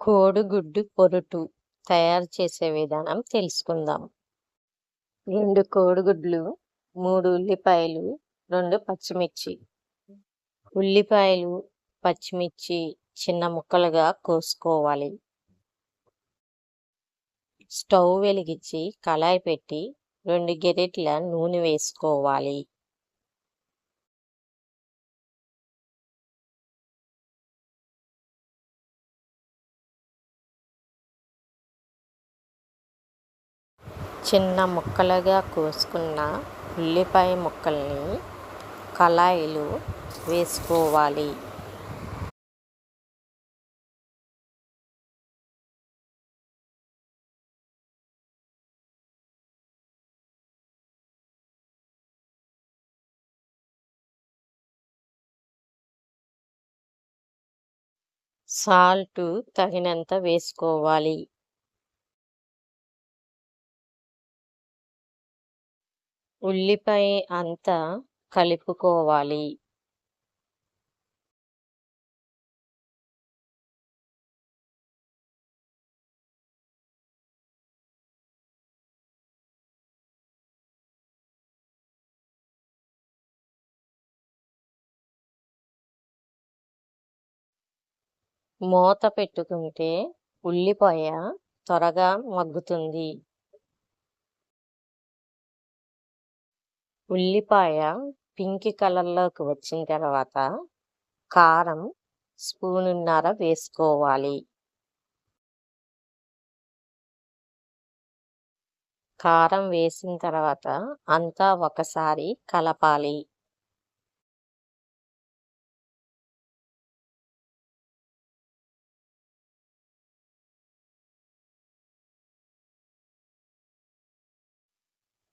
కోడిగుడ్డు పొరుటు తయారు చేసే విధానం తెలుసుకుందాం. రెండు కోడిగుడ్లు మూడు ఉల్లిపాయలు రెండు పచ్చిమిర్చి. ఉల్లిపాయలు పచ్చిమిర్చి చిన్న ముక్కలుగా కోసుకోవాలి. స్టవ్ వెలిగించి కళాయి పెట్టి రెండు గెరెట్ల నూనె వేసుకోవాలి. చిన్న ముక్కలుగా కోసుకున్న ఉల్లిపాయ ముక్కల్ని కళాయిలో వేసుకోవాలి. సాల్ట్ తగినంత వేసుకోవాలి. ఉల్లిపాయ అంతా కలుపుకోవాలి. మూత పెట్టుకుంటే ఉల్లిపాయ త్వరగా మగ్గుతుంది. ఉల్లిపాయ పింక్ కలర్లోకి వచ్చిన తర్వాత కారం స్పూనున్నర వేసుకోవాలి. కారం వేసిన తర్వాత అంతా ఒకసారి కలపాలి.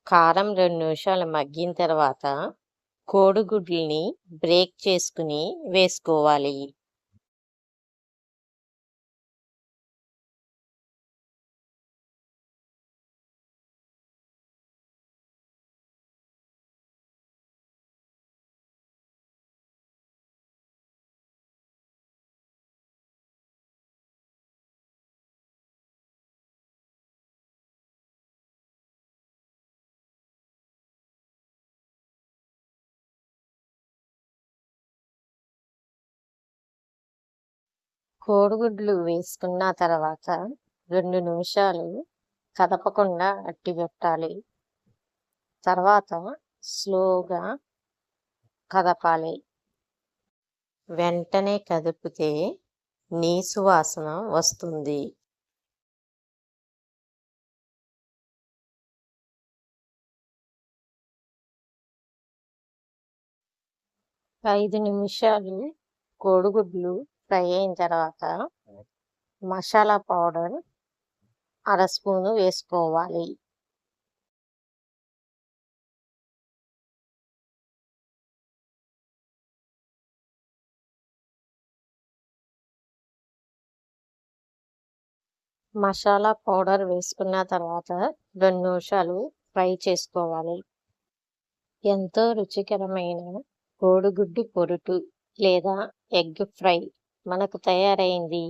కారం రెండు నిమిషాలు మగ్గిన తర్వాత కోడిగుడ్లని బ్రేక్ చేసుకుని వేసుకోవాలి. కోడిగుడ్లు వేసుకున్న తర్వాత రెండు నిమిషాలు కదపకుండా అట్టి పెట్టాలి. తర్వాత స్లోగా కదపాలి. వెంటనే కదిపితే నీసు వాసన వస్తుంది. ఐదు నిమిషాలు కోడిగుడ్లు ఫ్రై అయిన తర్వాత మసాలా పౌడర్ అర స్పూను వేసుకోవాలి. మసాలా పౌడర్ వేసుకున్న తర్వాత రెండు నిమిషాలు ఫ్రై చేసుకోవాలి. ఎంతో రుచికరమైన కోడిగుడ్డు పొరుటు లేదా ఎగ్ ఫ్రై మనకు తయారైంది.